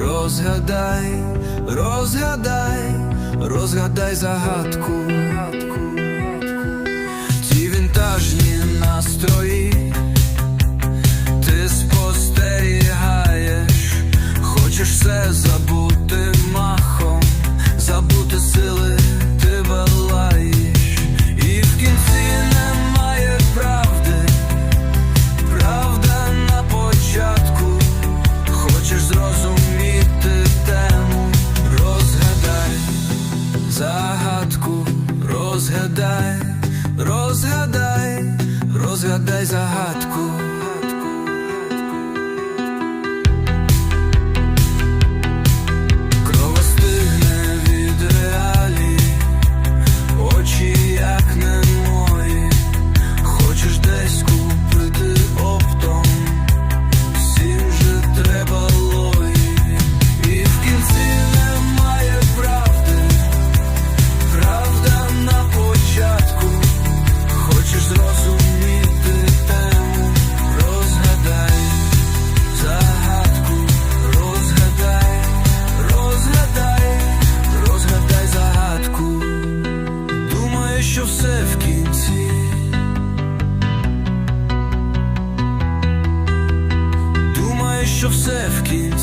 розгадай, розгадай, розгадай загадку. Ці вінтажні настрої, ти спостерігаєш, хочеш все забути. загадку, розгадай, розгадай, розгадай загадку. Już w kim